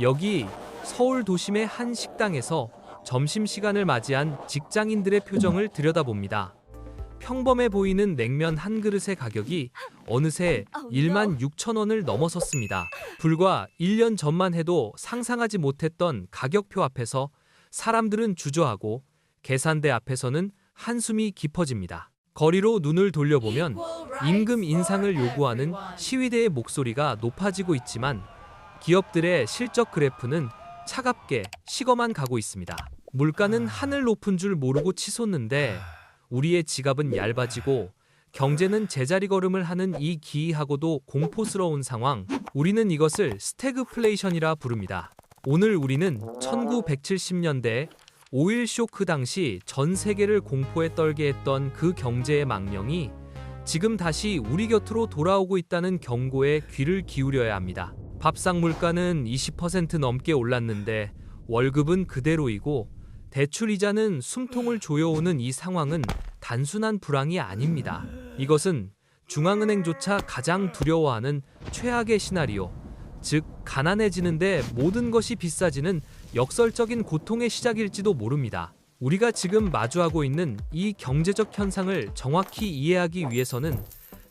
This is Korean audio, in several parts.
여기 서울 도심의 한 식당에서 점심시간을 맞이한 직장인들의 표정을 들여다봅니다. 평범해 보이는 냉면 한 그릇의 가격이 어느새 1만 6천 원을 넘어섰습니다. 불과 1년 전만 해도 상상하지 못했던 가격표 앞에서 사람들은 주저하고 계산대 앞에서는 한숨이 깊어집니다. 거리로 눈을 돌려보면 임금 인상을 요구하는 시위대의 목소리가 높아지고 있지만 기업들의 실적 그래프는 차갑게 식어만 가고 있습니다. 물가는 하늘 높은 줄 모르고 치솟는데 우리의 지갑은 얇아지고 경제는 제자리 걸음을 하는 이 기이하고도 공포스러운 상황. 우리는 이것을 스태그플레이션이라 부릅니다. 오늘 우리는 1970년대 오일 쇼크 당시 전 세계를 공포에 떨게 했던 그 경제의 망령이 지금 다시 우리 곁으로 돌아오고 있다는 경고에 귀를 기울여야 합니다. 밥상 물가는 20% 넘게 올랐는데 월급은 그대로이고 대출 이자는 숨통을 조여오는 이 상황은 단순한 불황이 아닙니다. 이것은 중앙은행조차 가장 두려워하는 최악의 시나리오, 즉 가난해지는데 모든 것이 비싸지는 역설적인 고통의 시작일지도 모릅니다. 우리가 지금 마주하고 있는 이 경제적 현상을 정확히 이해하기 위해서는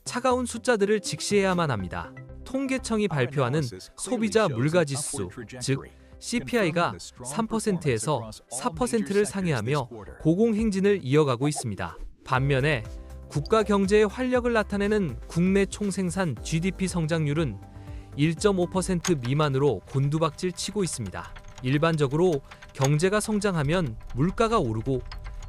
차가운 숫자들을 직시해야만 합니다. 통계청이 발표하는 소비자 물가 지수, 즉 CPI가 3%에서 4%를 상회하며 고공 행진을 이어가고 있습니다. 반면에 국가 경제의 활력을 나타내는 국내 총생산 GDP 성장률은 1.5% 미만으로 곤두박질 치고 있습니다. 일반적으로 경제가 성장하면 물가가 오르고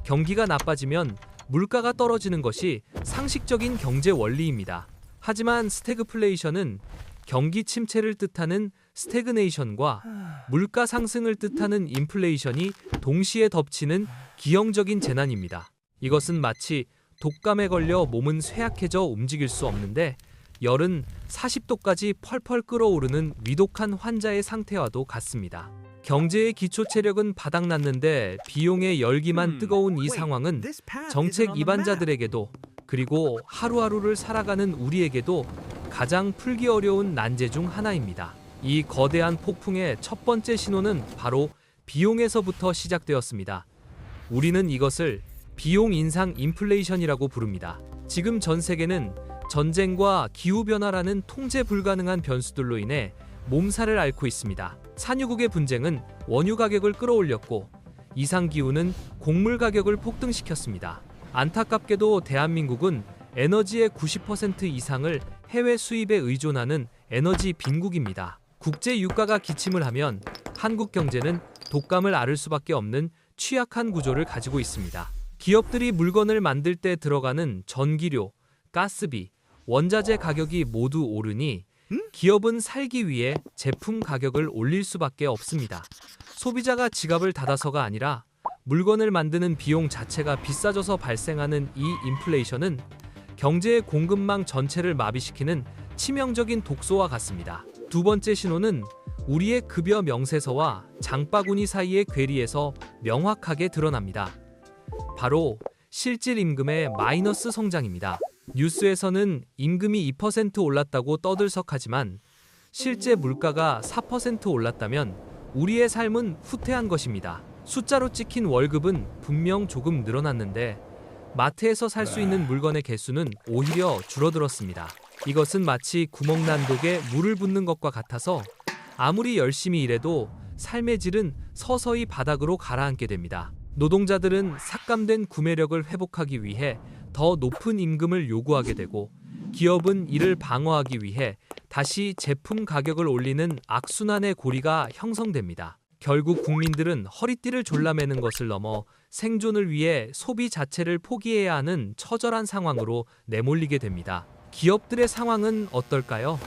경기가 나빠지면 물가가 떨어지는 것이 상식적인 경제 원리입니다. 하지만 스태그플레이션은 경기 침체를 뜻하는 스태그네이션과 물가 상승을 뜻하는 인플레이션이 동시에 덮치는 기형적인 재난입니다. 이것은 마치 독감에 걸려 몸은 쇠약해져 움직일 수 없는데 열은 40도까지 펄펄 끓어오르는 위독한 환자의 상태와도 같습니다. 경제의 기초 체력은 바닥났는데 비용의 열기만 뜨거운 이 상황은 정책 입안자들에게도 그리고 하루하루를 살아가는 우리에게도 가장 풀기 어려운 난제 중 하나입니다. 이 거대한 폭풍의 첫 번째 신호는 바로 비용에서부터 시작되었습니다. 우리는 이것을 비용 인상 인플레이션이라고 부릅니다. 지금 전 세계는 전쟁과 기후 변화라는 통제 불가능한 변수들로 인해 몸살을 앓고 있습니다. 산유국의 분쟁은 원유 가격을 끌어올렸고 이상 기후는 곡물 가격을 폭등시켰습니다. 안타깝게도 대한민국은 에너지의 90% 이상을 해외 수입에 의존하는 에너지 빈국입니다. 국제 유가가 기침을 하면 한국 경제는 독감을 앓을 수밖에 없는 취약한 구조를 가지고 있습니다. 기업들이 물건을 만들 때 들어가는 전기료, 가스비, 원자재 가격이 모두 오르니 기업은 살기 위해 제품 가격을 올릴 수밖에 없습니다. 소비자가 지갑을 닫아서가 아니라 물건을 만드는 비용 자체가 비싸져서 발생하는 이 인플레이션은 경제의 공급망 전체를 마비시키는 치명적인 독소와 같습니다. 두 번째 신호는 우리의 급여 명세서와 장바구니 사이의 괴리에서 명확하게 드러납니다. 바로 실질 임금의 마이너스 성장입니다. 뉴스에서는 임금이 2% 올랐다고 떠들썩하지만 실제 물가가 4% 올랐다면 우리의 삶은 후퇴한 것입니다. 숫자로 찍힌 월급은 분명 조금 늘어났는데 마트에서 살 수 있는 물건의 개수는 오히려 줄어들었습니다. 이것은 마치 구멍난 독에 물을 붓는 것과 같아서 아무리 열심히 일해도 삶의 질은 서서히 바닥으로 가라앉게 됩니다. 노동자들은 삭감된 구매력을 회복하기 위해 더 높은 임금을 요구하게 되고 기업은 이를 방어하기 위해 다시 제품 가격을 올리는 악순환의 고리가 형성됩니다. 결국 국민들은 허리띠를 졸라매는 것을 넘어 생존을 위해 소비 자체를 포기해야 하는 처절한 상황으로 내몰리게 됩니다. 기업들의 상황은 어떨까요?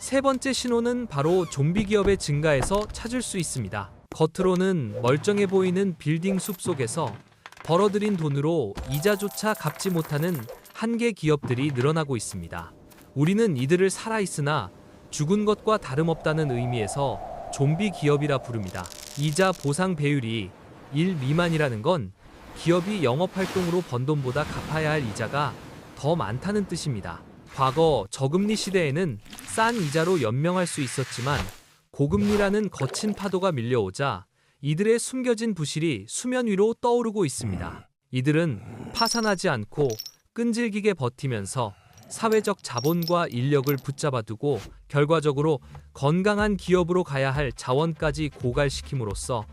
세 번째 신호는 바로 좀비 기업의 증가에서 찾을 수 있습니다. 겉으로는 멀쩡해 보이는 빌딩 숲 속에서 벌어들인 돈으로 이자조차 갚지 못하는 한계 기업들이 늘어나고 있습니다. 우리는 이들을 살아있으나 죽은 것과 다름없다는 의미에서 좀비 기업이라 부릅니다. 이자 보상 배율이 1 미만이라는 건 기업이 영업 활동으로 번 돈보다 갚아야 할 이자가 더 많다는 뜻입니다. 과거 저금리 시대에는 싼 이자로 연명할 수 있었지만 고금리라는 거친 파도가 밀려오자 이들의 숨겨진 부실이 수면 위로 떠오르고 있습니다. 이들은 파산하지 않고 끈질기게 버티면서 사회적 자본과 인력을 붙잡아 두고 결과적으로 건강한 기업으로 가야 할 자원까지 고갈시킴으로써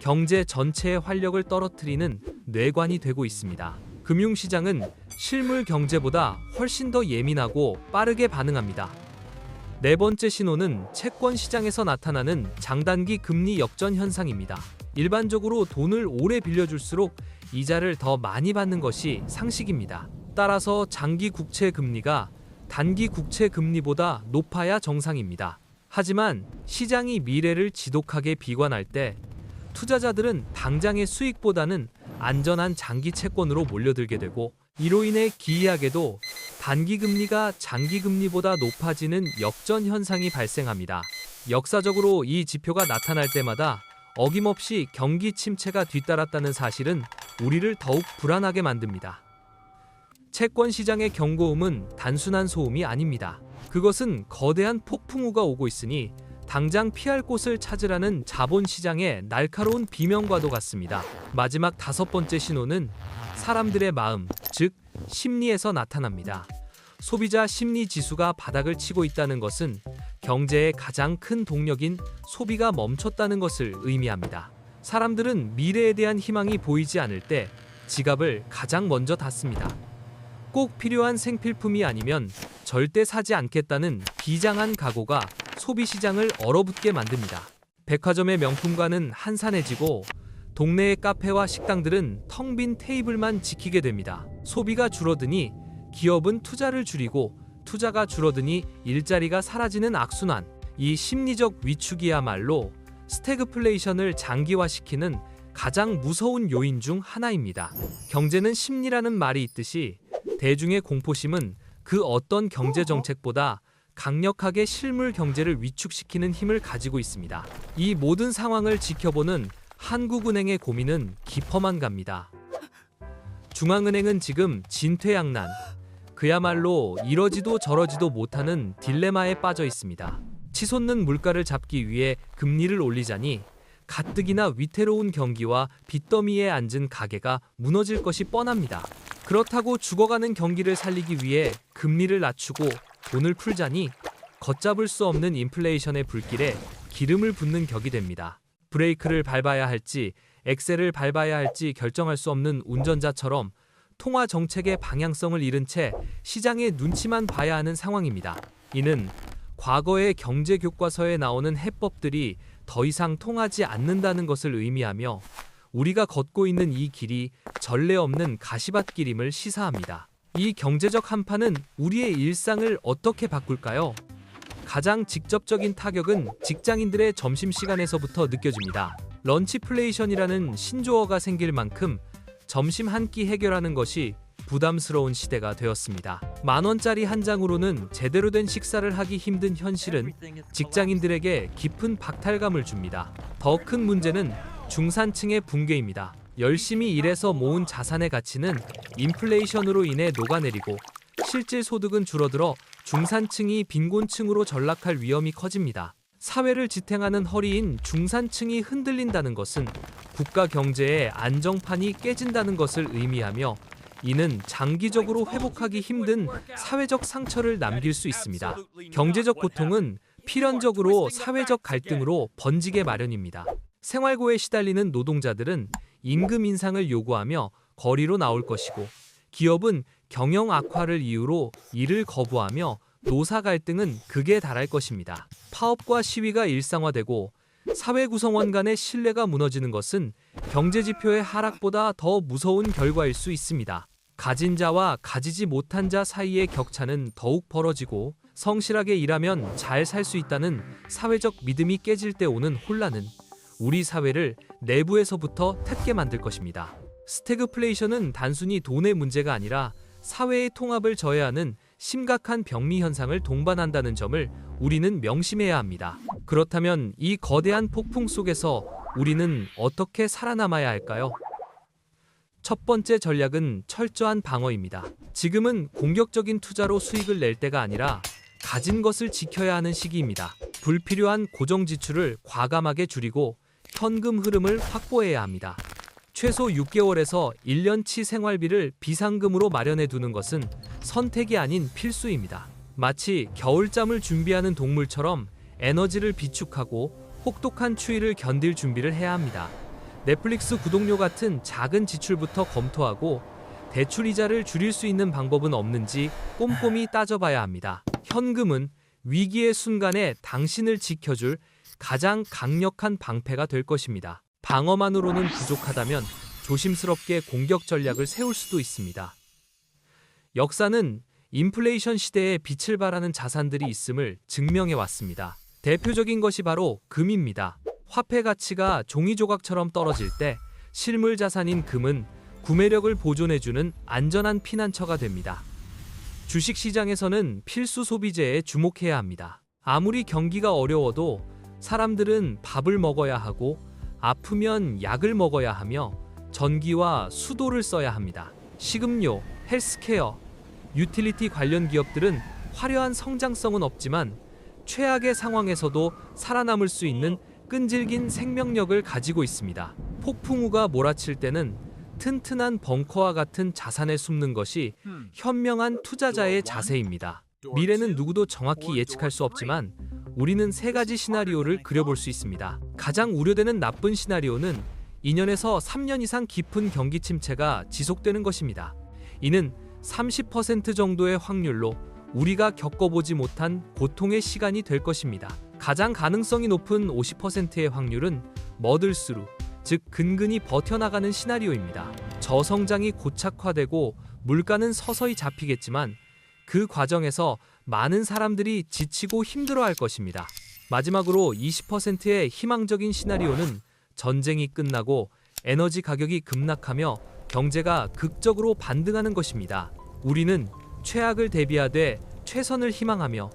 경제 전체의 활력을 떨어뜨리는 뇌관이 되고 있습니다. 금융시장은 실물 경제보다 훨씬 더 예민하고 빠르게 반응합니다. 네 번째 신호는 채권 시장에서 나타나는 장단기 금리 역전 현상입니다. 일반적으로 돈을 오래 빌려줄수록 이자를 더 많이 받는 것이 상식입니다. 따라서 장기 국채 금리가 단기 국채 금리보다 높아야 정상입니다. 하지만 시장이 미래를 지독하게 비관할 때 투자자들은 당장의 수익보다는 안전한 장기 채권으로 몰려들게 되고 이로 인해 기이하게도 단기 금리가 장기 금리보다 높아지는 역전 현상이 발생합니다. 역사적으로 이 지표가 나타날 때마다 어김없이 경기 침체가 뒤따랐다는 사실은 우리를 더욱 불안하게 만듭니다. 채권 시장의 경고음은 단순한 소음이 아닙니다. 그것은 거대한 폭풍우가 오고 있으니 당장 피할 곳을 찾으라는 자본 시장의 날카로운 비명과도 같습니다. 마지막 다섯 번째 신호는 사람들의 마음, 즉 심리에서 나타납니다. 소비자 심리 지수가 바닥을 치고 있다는 것은 경제의 가장 큰 동력인 소비가 멈췄다는 것을 의미합니다. 사람들은 미래에 대한 희망이 보이지 않을 때 지갑을 가장 먼저 닫습니다. 꼭 필요한 생필품이 아니면 절대 사지 않겠다는 비장한 각오가 소비 시장을 얼어붙게 만듭니다. 백화점의 명품관은 한산해지고 동네의 카페와 식당들은 텅 빈 테이블만 지키게 됩니다. 소비가 줄어드니 기업은 투자를 줄이고 투자가 줄어드니 일자리가 사라지는 악순환. 이 심리적 위축이야말로 스태그플레이션을 장기화시키는 가장 무서운 요인 중 하나입니다. 경제는 심리라는 말이 있듯이 대중의 공포심은 그 어떤 경제 정책보다 강력하게 실물 경제를 위축시키는 힘을 가지고 있습니다. 이 모든 상황을 지켜보는 한국은행의 고민은 깊어만 갑니다. 중앙은행은 지금 진퇴양난, 그야말로 이러지도 저러지도 못하는 딜레마에 빠져 있습니다. 치솟는 물가를 잡기 위해 금리를 올리자니 가뜩이나 위태로운 경기와 빚더미에 앉은 가게가 무너질 것이 뻔합니다. 그렇다고 죽어가는 경기를 살리기 위해 금리를 낮추고 돈을 풀자니 걷잡을 수 없는 인플레이션의 불길에 기름을 붓는 격이 됩니다. 브레이크를 밟아야 할지 엑셀을 밟아야 할지 결정할 수 없는 운전자처럼 통화 정책의 방향성을 잃은 채 시장의 눈치만 봐야 하는 상황입니다. 이는 과거의 경제 교과서에 나오는 해법들이 더 이상 통하지 않는다는 것을 의미하며 우리가 걷고 있는 이 길이 전례 없는 가시밭길임을 시사합니다. 이 경제적 한파는 우리의 일상을 어떻게 바꿀까요? 가장 직접적인 타격은 직장인들의 점심시간에서부터 느껴집니다. 런치플레이션이라는 신조어가 생길 만큼 점심 한 끼 해결하는 것이 부담스러운 시대가 되었습니다. 만 원짜리 한 장으로는 제대로 된 식사를 하기 힘든 현실은 직장인들에게 깊은 박탈감을 줍니다. 더 큰 문제는 중산층의 붕괴입니다. 열심히 일해서 모은 자산의 가치는 인플레이션으로 인해 녹아내리고 실질 소득은 줄어들어 중산층이 빈곤층으로 전락할 위험이 커집니다. 사회를 지탱하는 허리인 중산층이 흔들린다는 것은 국가 경제의 안정판이 깨진다는 것을 의미하며 이는 장기적으로 회복하기 힘든 사회적 상처를 남길 수 있습니다. 경제적 고통은 필연적으로 사회적 갈등으로 번지게 마련입니다. 생활고에 시달리는 노동자들은 임금 인상을 요구하며 거리로 나올 것이고 기업은 경영 악화를 이유로 일을 거부하며 노사 갈등은 극에 달할 것입니다. 파업과 시위가 일상화되고 사회 구성원 간의 신뢰가 무너지는 것은 경제 지표의 하락보다 더 무서운 결과일 수 있습니다. 가진 자와 가지지 못한 자 사이의 격차는 더욱 벌어지고 성실하게 일하면 잘 살 수 있다는 사회적 믿음이 깨질 때 오는 혼란은 우리 사회를 내부에서부터 텄게 만들 것입니다. 스태그플레이션은 단순히 돈의 문제가 아니라 사회의 통합을 저해하는 심각한 병리 현상을 동반한다는 점을 우리는 명심해야 합니다. 그렇다면 이 거대한 폭풍 속에서 우리는 어떻게 살아남아야 할까요? 첫 번째 전략은 철저한 방어입니다. 지금은 공격적인 투자로 수익을 낼 때가 아니라 가진 것을 지켜야 하는 시기입니다. 불필요한 고정 지출을 과감하게 줄이고 현금 흐름을 확보해야 합니다. 최소 6개월에서 1년치 생활비를 비상금으로 마련해 두는 것은 선택이 아닌 필수입니다. 마치 겨울잠을 준비하는 동물처럼 에너지를 비축하고 혹독한 추위를 견딜 준비를 해야 합니다. 넷플릭스 구독료 같은 작은 지출부터 검토하고 대출 이자를 줄일 수 있는 방법은 없는지 꼼꼼히 따져봐야 합니다. 현금은 위기의 순간에 당신을 지켜줄 가장 강력한 방패가 될 것입니다. 방어만으로는 부족하다면 조심스럽게 공격 전략을 세울 수도 있습니다. 역사는 인플레이션 시대에 빛을 발하는 자산들이 있음을 증명해 왔습니다. 대표적인 것이 바로 금입니다. 화폐 가치가 종이 조각처럼 떨어질 때 실물 자산인 금은 구매력을 보존해주는 안전한 피난처가 됩니다. 주식 시장에서는 필수 소비재에 주목해야 합니다. 아무리 경기가 어려워도 사람들은 밥을 먹어야 하고 아프면 약을 먹어야 하며 전기와 수도를 써야 합니다. 식음료, 헬스케어, 유틸리티 관련 기업들은 화려한 성장성은 없지만 최악의 상황에서도 살아남을 수 있는 끈질긴 생명력을 가지고 있습니다. 폭풍우가 몰아칠 때는 튼튼한 벙커와 같은 자산에 숨는 것이 현명한 투자자의 자세입니다. 미래는 누구도 정확히 예측할 수 없지만 우리는 세 가지 시나리오를 그려볼 수 있습니다. 가장 우려되는 나쁜 시나리오는 2년에서 3년 이상 깊은 경기 침체가 지속되는 것입니다. 이는 30% 정도의 확률로 우리가 겪어보지 못한 고통의 시간이 될 것입니다. 가장 가능성이 높은 50%의 확률은 머들스루, 즉 근근히 버텨나가는 시나리오입니다. 저성장이 고착화되고 물가는 서서히 잡히겠지만 그 과정에서 많은 사람들이 지치고 힘들어할 것입니다. 마지막으로 20%의 희망적인 시나리오는 전쟁이 끝나고 에너지 가격이 급락하며 경제가 극적으로 반등하는 것입니다. 우리는 최악을 대비하되 최선을 희망하며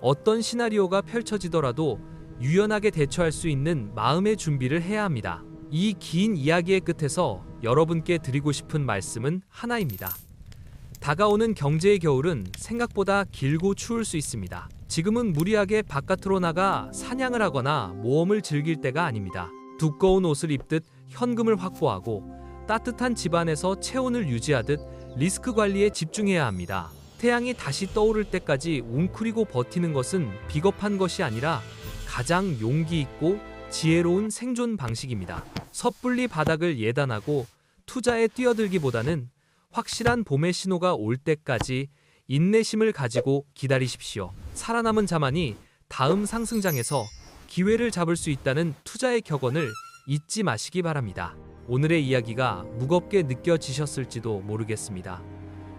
어떤 시나리오가 펼쳐지더라도 유연하게 대처할 수 있는 마음의 준비를 해야 합니다. 이 긴 이야기의 끝에서 여러분께 드리고 싶은 말씀은 하나입니다. 다가오는 경제의 겨울은 생각보다 길고 추울 수 있습니다. 지금은 무리하게 바깥으로 나가 사냥을 하거나 모험을 즐길 때가 아닙니다. 두꺼운 옷을 입듯 현금을 확보하고 따뜻한 집안에서 체온을 유지하듯 리스크 관리에 집중해야 합니다. 태양이 다시 떠오를 때까지 웅크리고 버티는 것은 비겁한 것이 아니라 가장 용기 있고 지혜로운 생존 방식입니다. 섣불리 바닥을 예단하고 투자에 뛰어들기보다는 확실한 봄의 신호가 올 때까지 인내심을 가지고 기다리십시오. 살아남은 자만이 다음 상승장에서 기회를 잡을 수 있다는 투자의 격언을 잊지 마시기 바랍니다. 오늘의 이야기가 무겁게 느껴지셨을지도 모르겠습니다.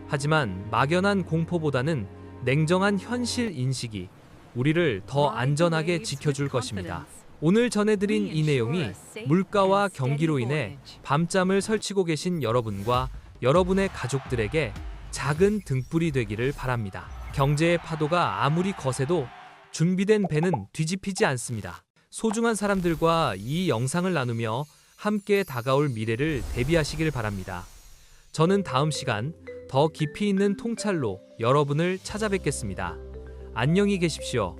하지만 막연한 공포보다는 냉정한 현실 인식이 우리를 더 안전하게 지켜줄 것입니다. 오늘 전해드린 이 내용이 물가와 경기로 인해 밤잠을 설치고 계신 여러분과 여러분의 가족들에게 작은 등불이 되기를 바랍니다. 경제의 파도가 아무리 거세도 준비된 배는 뒤집히지 않습니다. 소중한 사람들과 이 영상을 나누며 함께 다가올 미래를 대비하시길 바랍니다. 저는 다음 시간 더 깊이 있는 통찰로 여러분을 찾아뵙겠습니다. 안녕히 계십시오.